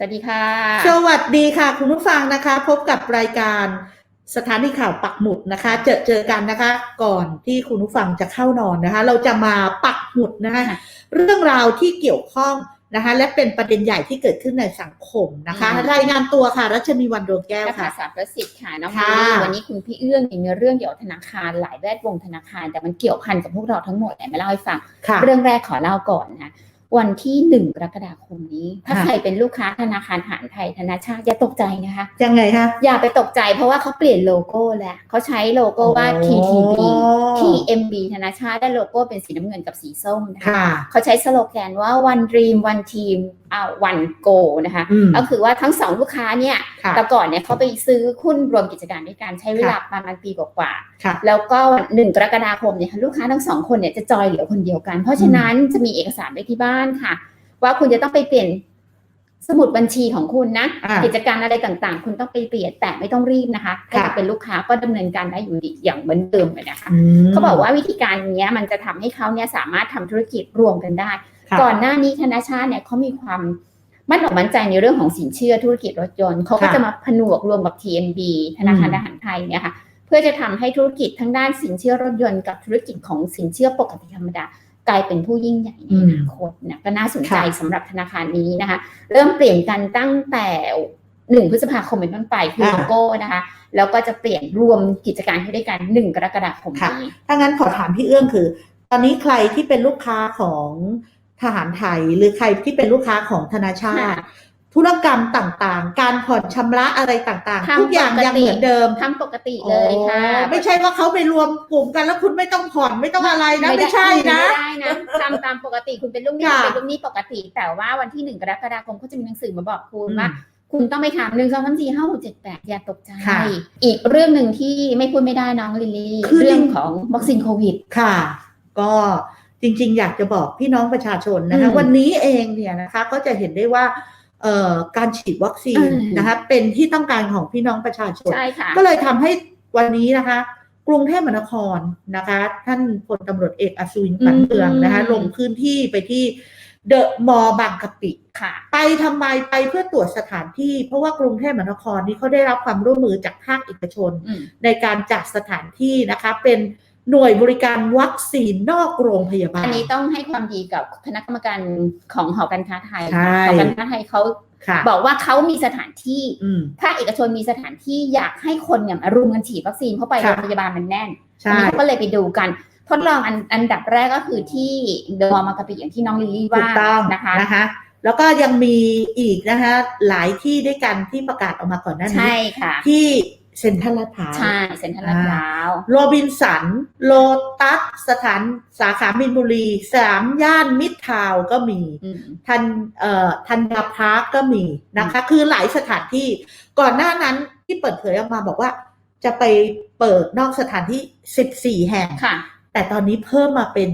สวัสดีค่ะ สวัสดีค่ะ คุณผู้ฟังนะคะ พบกับรายการสถานีข่าวปักหมุดนะคะ เจอเจอกันนะคะ ก่อนที่คุณผู้ฟังจะเข้านอนนะคะ เราจะมาปักหมุดนะคะค่ะเรื่องราวที่เกี่ยวข้องนะคะ และเป็นประเด็นใหญ่ที่เกิดขึ้นในสังคมนะคะอืมรายงานตัวค่ะ รัชนีวันดวงแก้วนักค่ะภาษาประสิทธิ์ค่ะน้องค่ะพี่วันนี้คุณพี่เอื้องมีเรื่องเกี่ยวกับธนาคารหลายแวดวงธนาคาร แต่มันเกี่ยวพันกับพวกเราทั้งหมดเนี่ยมาเล่าให้ฟังค่ะเรื่องแรกขอเล่าก่อนนะ วันที่หนึ่งกรกฎาคมนี้ ถ้าค่ะใครเป็นลูกค้าธนาคารทหารไทยธนาชาติอย่าตกใจนะคะยังไงคะอย่าไปตกใจเพราะว่าเขาเปลี่ยนโลโก้แล้วเขาใช้โลโก้ว่า TTB อ๋อ TMB ธนาชาติได้โลโก้เป็นสีน้ำเงินกับสีส้มนะคะค่ะเขาใช้สโลแกนว่า one dream one team อ่า one go นะคะอืมก็คือว่าทั้งสองลูกค้าเนี่ยค่ะแต่ก่อนเนี่ยเขาไปซื้อหุ้นรวมกิจการด้วยกันใช้เวลาประมาณปีกว่าค่ะๆแล้วก็วันหนึ่งกรกฎาคมเนี่ยลูกค้าทั้งสองคนเนี่ยจะจอยเหลือคนเดียวกัน เพราะฉะนั้นจะมีเอกสารไว้ที่บ้านค่ะ ว่าคุณจะต้องไปเปลี่ยนสมุดบัญชีของคุณนะอ่ากิจการอะไรต่างๆ คุณต้องไปเปลี่ยนแต่ไม่ต้องรีบนะคะถ้าค่ะจะเป็นลูกค้าก็ดำเนินการได้อยู่ดีอย่างเหมือนเดิมเลยนะคะอืมเขาบอกว่าวิธีการเนี้ยมันจะทำให้เขาเนี่ยสามารถทำธุรกิจรวมกันได้ค่ะ ก่อนหน้านี้ธนาชาติเนี่ยเขามีความมั่นอกมั่นใจในเรื่องของสินเชื่อธุรกิจรถยนต์เขาก็ค่ะจะมาผนวกรวมกับ TNB ธนาคารอืมทหารไทยเนี่ยค่ะเพื่อจะทำให้ธุรกิจทั้งด้านสินเชื่อรถยนต์กับธุรกิจของสินเชื่อปกติธรรมดากลายเป็นผู้ยิ่งใหญ่ในอนาคตนะก็น่าสนใจค่ะสำหรับธนาคารนี้นะคะ เริ่มเปลี่ยนกันตั้งแต่หนึ่งพฤษภาคมเป็นต้นไปคือโลโก้นะคะ แล้วก็จะเปลี่ยนรวมกิจการให้ด้วยกันหนึ่งกรกฎาคมค่ะนี้ถ้างั้นขอถามพี่เอื้องคือ ตอนนี้ใครที่เป็นลูกค้าของ ทหารไทย หรือใครที่เป็นลูกค้าของธนาชาติ ธุรกรรมต่างๆ การผ่อนชำระอะไรต่างทำๆทุกอย่างปกติยังเหมือนเดิมทำปกติเลยค่ะอ๋อไม่ใช่ว่าเขาไปรวมกลุ่มกันแล้วคุณไม่ต้องผ่อนไม่ต้องอะไรนะไม่ใช่นะไม่ได้นะทำตามปกติคุณเป็นลูกหนี้ค่ะเป็นลูกหนี้ปกติ แต่ว่าวันที่หนึ่งกรกฎาคมเขาจะมีหนังสือมาบอกคุณอืมว่าคุณต้องไปถามหนึ่งสองสามสี่ห้าหกเจ็ดแปดอย่าตกใจค่ะอีกเรื่องหนึ่งที่ไม่พูดไม่ได้น้องลิลลี่คือเรื่องของวัคซีนโควิด ค่ะ ก็ จริง ๆ อยากจะบอกพี่น้องประชาชนนะคะอืมวันนี้เองเนี่ยนะคะก็จะเห็นได้ว่าเอ่อการฉีดวัคซีนอืมนะคะเป็นที่ต้องการของพี่น้องประชาชนใช่ค่ะก็เลยทำให้วันนี้นะคะ กรุงเทพมหานครนะคะ ท่านพลตำรวจเอกอัศวินขวัญเมืองนะคะอืมลงพื้นที่ไปที่เดอะมอลล์บางกะปิค่ะ ไปทำไมไปเพื่อตรวจสถานที่ เพราะว่ากรุงเทพมหานครนี้เขาได้รับความร่วมมือจากภาคเอกชนอืมในการจัดสถานที่นะคะเป็น หน่วยบริการวัคซีนนอกโรงพยาบาล อันนี้ต้องให้ความดีกับคณะกรรมการของหอการค้าไทยใช่หอการค้าไทยเขาค่ะบอกว่าเขามีสถานที่อืมภาคเอกชนมีสถานที่อยากให้คนเนี่ยมารุมกันฉีดวัคซีนเข้าไปค่ะโรงพยาบาลมันแน่นใช่อันนี้เขาก็เลยไปดูกัน ทดลองอันอันดับแรกก็คือที่เดอะมอลล์มากะปิอย่างที่น้องลิลลี่ถูว่ากต้องนะคะนะคะแล้วก็ยังมีอีกนะคะหลายที่ด้วยกันที่ประกาศออกมาก่อนหน้านี้ใช่ค่ะที่ เซ็นทรัลลาดพร้าวใช่เซ็นทรัลลาดพร้าวโรบินสัน โลตัส สถานสาขามินบุรี สามย่านมิตรทาวน์ก็มีอืมทันเอ่อทันยาพาร์คก็มีนะคะ คือหลายสถานที่ ก่อนหน้านั้นที่เปิดเผยออกมาบอกว่า จะไปเปิดนอกสถานที่ 14 แห่งค่ะ แต่ตอนนี้เพิ่มมาเป็น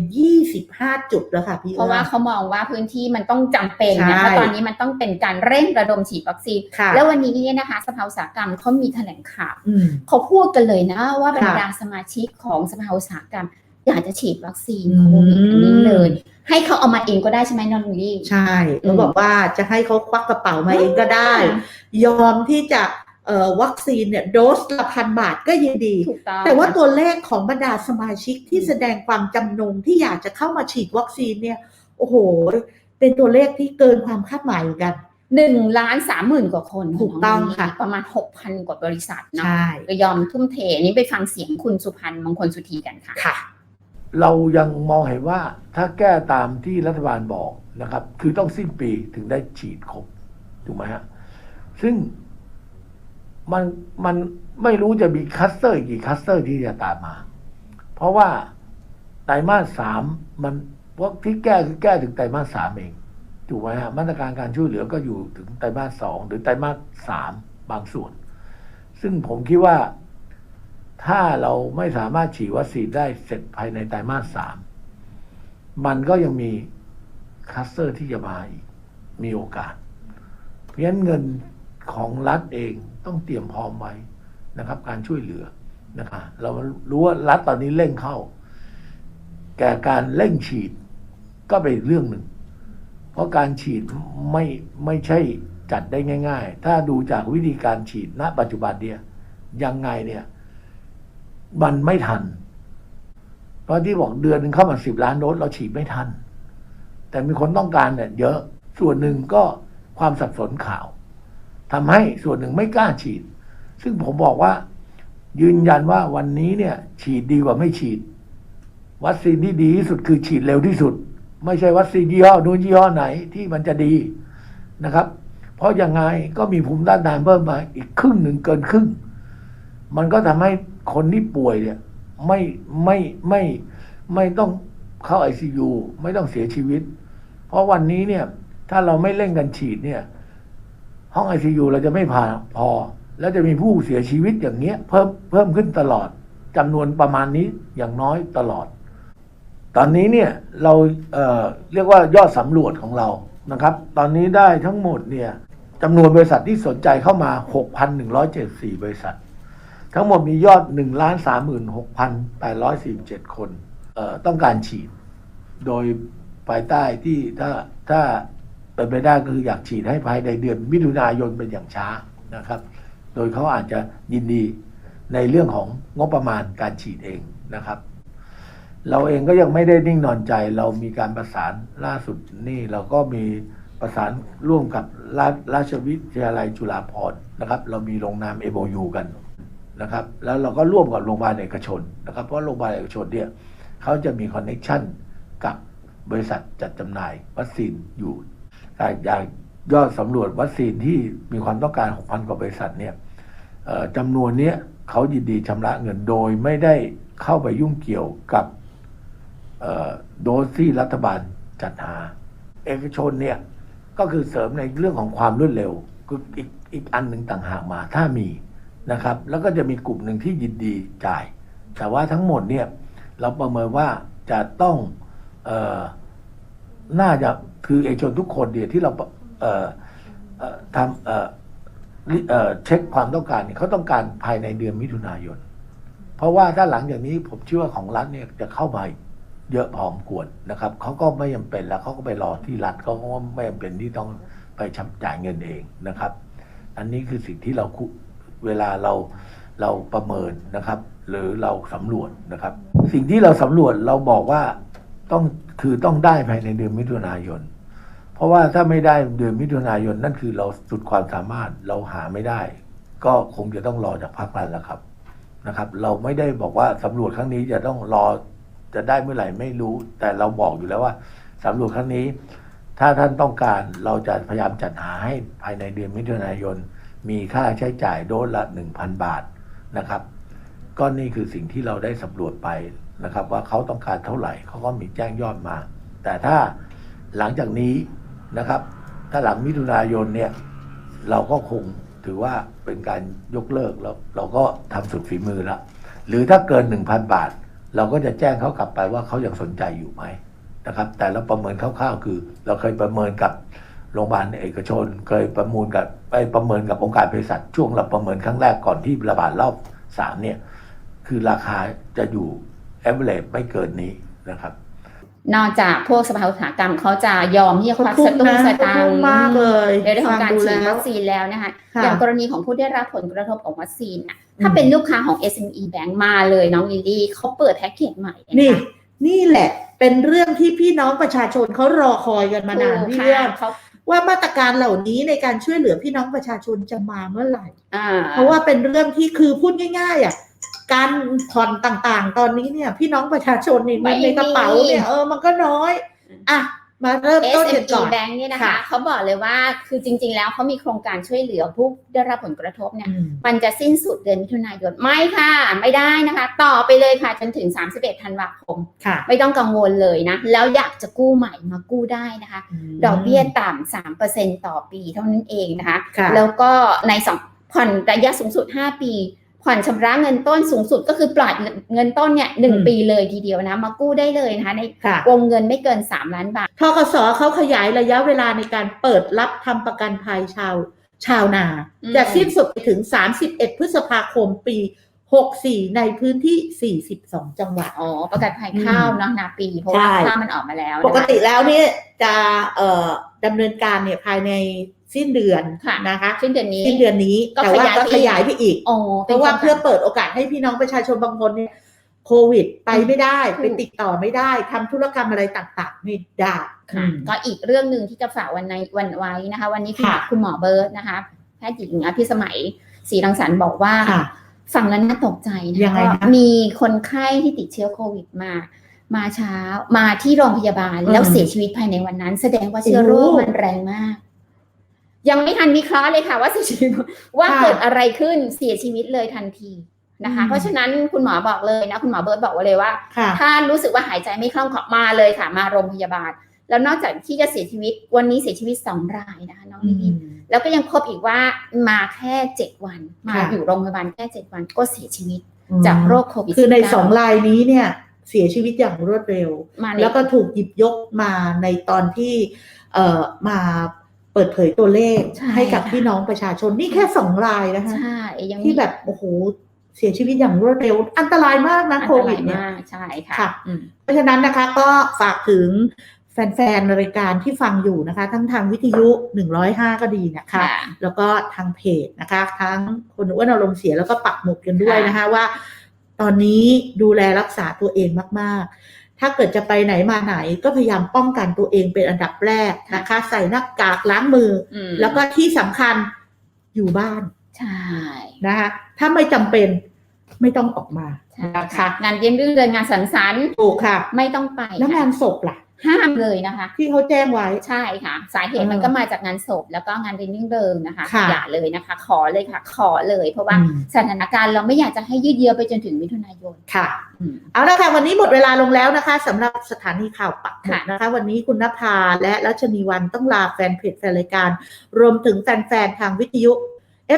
25 จุดแล้วค่ะพี่เพราะว่าอื้อเขามองว่าพื้นที่มันต้องจำเป็นใช่นะเพราะตอนนี้มันต้องเป็นการเร่งระดมฉีดวัคซีนค่ะแล้ววันนี้เนี่ยนะคะสภาอุตสาหกรรมเขามีแถลงข่าวอืมเขาพูดกันเลยนะว่าบรรค่ะดาสมาชิกของสภาอุตสาหกรรม อยากจะฉีดวัคซีนอืมโควิดอันนี้เลย ให้เขาเอามาเองก็ได้ใช่ไหมน้องลิลลี่ใช่อืมเขาบอกว่าจะให้เขาควักกระเป๋ามาเองก็ได้ ยอมที่จะเอ่อ วัคซีนเนี่ยโดสละพันบาทก็ยินดีถูกต้องแต่ว่าตัวเลขของบรรดาสมาชิกที่แสดงความจำนงที่อยากจะเข้ามาฉีดวัคซีนเนี่ย โอ้โห เป็นตัวเลขที่เกินความคาดหมายเหมือนกันหนึ่งล้านสามหมื่นกว่าคนถูกต้องค่ะ ประมาณหกพันกว่าบริษัทเนาะใช่ก็ยอมทุ่มเทอันนี้ไปฟังเสียงคุณสุพันธ์มงคลสุธีกันค่ะค่ะ เรายังมองเห็นว่าถ้าแก้ตามที่รัฐบาลบอกนะครับ คือต้องสิ้นปีถึงได้ฉีดครบถูกไหมฮะซึ่ง มันมันไม่รู้จะมีคัสเตอร์กี่คัสเตอร์ที่จะตามมา เพราะว่าไตรมาสสามมันพวกที่แก้คือแก้ถึงไตรมาสสามเองถูกไหมฮะมาตรการการช่วยเหลือก็อยู่ถึงไตรมาสสองหรือไตรมาสสามบางส่วน ซึ่งผมคิดว่าถ้าเราไม่สามารถฉีดวัคซีนได้เสร็จภายในไตรมาสสามมันก็ยังมีคัสเตอร์ที่จะมาอีกมีโอกาส เพราะฉะนั้นเงิน ของรัฐเองต้องเตรียมพร้อมไว้นะครับ การช่วยเหลือนะครับเรารู้ว่ารัฐตอนนี้เร่งเข้า แก่การเร่งฉีดก็เป็นเรื่องหนึ่ง เพราะการฉีดไม่ไม่ใช่จัดได้ง่าย ๆ ถ้าดูจากวิธีการฉีดณ ปัจจุบันเนี่ยยังไงเนี่ยมันไม่ทัน เพราะที่บอกเดือนหนึ่งเข้ามาสิบล้านโดสเราฉีดไม่ทัน แต่มีคนต้องการเนี่ยเยอะส่วนหนึ่งก็ความสับสนข่าว ทำให้ส่วนหนึ่งไม่กล้าฉีด ซึ่งผมบอกว่า ยืนยันว่าวันนี้เนี่ย ฉีดดีกว่าไม่ฉีด วัคซีนที่ดีที่สุดคือฉีดเร็วที่สุด ไม่ใช่วัคซีนยี่ห้อนู้นยี่ห้อไหนที่มันจะดีนะครับ เพราะยังไงก็มีภูมิต้านทานเพิ่มมาอีกครึ่งหนึ่งเกินครึ่ง มันก็ทำให้คนที่ป่วยเนี่ย ไม่ไม่ไม่ไม่ต้องเข้าไอซียูไม่ต้องเสียชีวิต เพราะวันนี้เนี่ย ถ้าเราไม่เร่งกันฉีดเนี่ย ห้องไอซียูเราจะไม่พาพอ แล้วจะมีผู้เสียชีวิตอย่างเงี้ย เพิ่มเพิ่มขึ้นตลอดจำนวนประมาณนี้อย่างน้อยตลอด ตอนนี้เนี่ยเราเอ่อเรียกว่ายอดสำรวจของเรานะครับ ตอนนี้ได้ทั้งหมดเนี่ยจำนวนบริษัทที่สนใจเข้ามา 6,174 บริษัท ทั้งหมดมียอด 1 36,847 คนเอ่อต้องการฉีด โดยภายใต้ที่ถ้าถ้า เป็นไปได้ก็คืออยากฉีดให้ภายในเดือนมิถุนายนเป็นอย่างช้านะครับ โดยเขาอาจจะยินดีในเรื่องของงบประมาณการฉีดเองนะครับ เราเองก็ยังไม่ได้นิ่งนอนใจ เรามีการประสานล่าสุดนี่เราก็มีประสานร่วมกับราราชวิทยาลัยจุฬาภรณ์นะครับ เรามีลงนาม MOU กันนะครับ แล้วเราก็ร่วมกับโรงพยาบาลเอกชนนะครับ เพราะโรงพยาบาลเอกชนเนี่ยเขาจะมีคอนเน็ชันกับบริษัทจัดจำหน่ายวัคซีนอยู่ แต่อย่างยอดสำรวจวัคซีนที่มีความต้องการ 6,000 กว่าบริษัทเนี่ยจำนวนเนี้ยเขายินดีชำระเงินโดยไม่ได้เข้าไปยุ่งเกี่ยวกับโดสที่รัฐบาลจัดหา เอกชนเนี่ยก็คือเสริมในเรื่องของความรวดเร็วคืออีกอีกอันหนึ่งต่างหากมาถ้ามีนะครับ แล้วก็จะมีกลุ่มหนึ่งที่ยินดีจ่าย แต่ว่าทั้งหมดเนี่ยเราประเมินว่าจะต้องออ น่าจะคือเอกชนทุกคนเดียที่เราเทำเช็คความต้องการเนี่ยเขาต้องการภายในเดือนมิถุนายน เพราะว่าถ้าหลังจากนี้ผมเชื่อว่าของรัฐเนี่ยจะเข้ามาเยอะพอมควรนะครับเขาก็ไม่จำเป็นแล้วเขาก็ไปรอที่รัฐเขาก็ไม่จำเป็นที่ต้องไปชับจ่ายเงินเองนะครับ อันนี้คือสิ่งที่เราเวลาเราเราประเมินนะครับ หรือเราสำรวจนะครับ สิ่งที่เราสำรวจเราบอกว่าต้อง คือต้องได้ภายในเดือนมิถุนายน เพราะว่าถ้าไม่ได้เดือนมิถุนายนนั่นคือเราสุดความสามารถเราหาไม่ได้ ก็คงจะต้องรอจากภาครัฐแล้วครับนะครับ เราไม่ได้บอกว่าสำรวจครั้งนี้จะต้องรอจะได้เมื่อไหร่ไม่รู้ แต่เราบอกอยู่แล้วว่าสำรวจครั้งนี้ ถ้าท่านต้องการเราจะพยายามจัดหาให้ภายในเดือนมิถุนายน มีค่าใช้จ่ายโดสละ 1,000 บาทนะครับ ก็นี่คือสิ่งที่เราได้สำรวจไป นะครับ ว่าเขาต้องการเท่าไหร่เขาก็มีแจ้งยอดมา แต่ถ้าหลังจากนี้นะครับ ถ้าหลังมิถุนายนเนี่ยเราก็คงถือว่าเป็นการยกเลิกแล้ว เราก็ทำสุดฝีมือแล้วหรือถ้าเกิน 1,000 บาท เราก็จะแจ้งเขากลับไปว่าเขายังสนใจอยู่ไหมนะครับ แต่เราประเมินคร่าวๆคือ เราเคยประเมินกับโรงพยาบาลเอกชน เคยประมูลกับไปประเมินกับองค์การเภสัชช่วงเราประเมินครั้งแรกก่อนที่ระบาดรอบสามเนี่ยคือราคาจะอยู่ average ไม่เกินนี้นะครับ นอกจากพวกสภาอุตสาหกรรมเขาจะยอมที่จะคเขาวักทุ่สมตุ้งนะสเขาตางทุ่มค์มากเลยในเรื่องของการฟัดูฉีดแล้ววัคซีนแล้วนะคะค่ะอย่างกรณีของผู้ได้รับผลกระทบของวัคซีนน่ะอืมถ้าเป็นลูกค้าของ SME Bank มาเลยน้องลิลลี่เขาเปิดแพ็กเกจใหม่ะนี่คะนี่แหละเป็นเรื่องที่พี่น้องประชาชนเขารอคอยกันมานานถูกพี่ค่ะเรื่องเขาว่ามาตรการเหล่านี้ในการช่วยเหลือพี่น้องประชาชนจะมาเมื่อไหร่อ่าเพราะว่าเป็นเรื่องที่คือพูดง่ายๆอะ การผ่อนต่างๆ ตอนนี้เนี่ย พี่น้องประชาชนนี่มันในกระเป๋าเนี่ยเออมันก็น้อยอะมาเริ่มต้นกัน SME ก่อน Bank เนี่ยนะคะค่ะเขาบอกเลยว่าคือจริง ๆ แล้วเขามีโครงการช่วยเหลือผู้ได้รับผลกระทบเนี่ยอืมมันจะสิ้นสุดเดือนมิถุนายนไม่ค่ะ ไม่ได้นะคะ ต่อไปเลยค่ะจนถึง 31ธันวาคมค่ะ ไม่ต้องกังวลเลยนะ แล้วอยากจะกู้ใหม่มากู้ได้นะคะ ดอกเบี้ยต่ำสามเปอร์เซ็นต่อปีเท่านั้นเองนะคะค่ะแล้วก็ในสองผ่อนระยะสูงสุด 5 ปี ผ่อนชำระเงินต้นสูงสุดก็คือปล่อยเงินต้นเนี่ยหนึ่งอืมปีเลยทีเดียวนะ มากู้ได้เลยนะคะในค่ะวงเงินไม่เกิน 3 ล้านบาททกสเขาขยายระยะเวลาในการเปิดรับทำประกันภัยชาวชาวนาอืมจะสิ้นสุดไปถึง 31 พฤษภาคมปี 64 ในพื้นที่ 42 จังหวัด อ๋อ ประกาศภัยข้าวเนาะนาปีเพราะว่าใช่ข้าวมันออกมาแล้ว ปกตินะคะแล้วเนี่ยจะเอ่อดำเนินการเนี่ยภายใน สิ้นเดือนค่ะนะคะสิ้นเดือนนี้สิ้นเดือนนี้ก็แต่ว่าขยายก็ไปอีกขยายไปอีกอ๋อเพราะว่าเพื่อเปิดโอกาสให้พี่น้องประชาชนบางคนเนี่ยโควิดไปไม่ได้ถูกไปติดต่อไม่ได้ทำธุรกรรมอะไรต่างๆไม่ได้ค่ะอืมก็อีกเรื่องหนึ่งที่จะฝากวันในวันไว้นะคะ วันนี้คุณค่ะคุณหมอเบิร์ตนะคะแพทย์หญิงอภิสมัยศรีรังสรรค์บอกว่าค่ะฟังแล้วน่าตกใจนะยังไงว่าคะมีคนไข้ที่ติดเชื้อโควิดมา มาเช้ามาที่โรงพยาบาลอืมแล้วเสียชีวิตภายในวันนั้น แสดงว่าเชื้อโรคโอ้มันแรงมาก ยังไม่ทันวิเคราะห์เลยค่ะ ว่าเสียชีวิตว่าค่ะเกิดอะไรขึ้นเสียชีวิตเลยทันทีนะคะอืมเพราะฉะนั้นคุณหมอบอกเลยนะ คุณหมอเบิร์ตบอกไว้เลยว่าค่ะถ้ารู้สึกว่าหายใจไม่คล่องขอมาเลยค่ะ มาโรงพยาบาล แล้วนอกจากที่จะเสียชีวิตวันนี้เสียชีวิตสองรายนะคะน้องอืลิลิมแล้วก็ยังพบอีกว่ามาแค่เจ็ดวัน มาค่ะอยู่โรงพยาบาลแค่เจ็ดวันก็เสียชีวิตจากโรคโควิดคือใน19สองรายนี้เนี่ยเสียชีวิตอย่างรวดเร็วมาในแล้วก็ถูกหยิบยกมาในตอนที่เอ่อมา เปิดเผยตัวเลขใช่ให้กับค่ะ พี่น้องประชาชนนี่แค่สองรายนะคะ ใช่ยังมีที่แบบโอ้โหเสียชีวิตอย่างรวดเร็ว อันตรายมากนะอันโคตวิราดยเนี่ย มากใช่ค่ะค่ะ อืม เพราะฉะนั้นนะคะก็ฝากถึงแฟนๆ รายการที่ฟังอยู่นะคะ ทั้งทางวิทยุ 105 ก็ดีนะคะค่ะแล้วก็ทางเพจนะคะ ทั้งคนอ้วนอารมณ์เสียแล้วก็ปักหมุดกันด้วยนะคะว่า ตอนนี้ดูแลรักษาตัวเองมากๆ ถ้าเกิดจะไปไหนมาไหนก็พยายามป้องกันตัวเองเป็นอันดับแรกนะคะ ใส่หน้ากากล้างมืออืมอแล้วก็ที่สำคัญอยู่บ้านใช่นะคะถ้าไม่จำเป็นไม่ต้องออกมาใช่นะคะค่ะงานเลี้ยงรื่นเริงงานสังสรรค์ถูกค่ะ ไม่ต้องไปแล้วงาค่ะนศพล่ะ ห้ามเลยนะคะ ที่เขาแจ้งไว้ ใช่ค่ะ สาเหตุเออมันก็มาจากงานศพแล้วก็งานเรียนรื่นเริงนะคะค่ะอย่าเลยนะคะ ขอเลยค่ะ ขอเลย เพราะว่าอืม สถานการณ์เราไม่อยากจะให้ยืดเยื้อไปจนถึงมิถุนายน ค่ะ อืม เอาละค่ะ วันนี้หมดเวลาลงแล้วนะคะสำหรับสถานีข่าวปักหมุดค่ะนะคะ วันนี้คุณนภาและรัชนีวันต้องลาแฟนเพจแฟนรายการ รวมถึงแฟนๆ ทางวิทยุ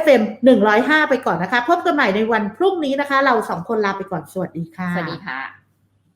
FM 105 ไปก่อนนะคะ พบกันใหม่ในวันพรุ่งนี้นะคะ เราสองคนลาไปก่อนสวัสดีค่ะ สวัสดีค่ะ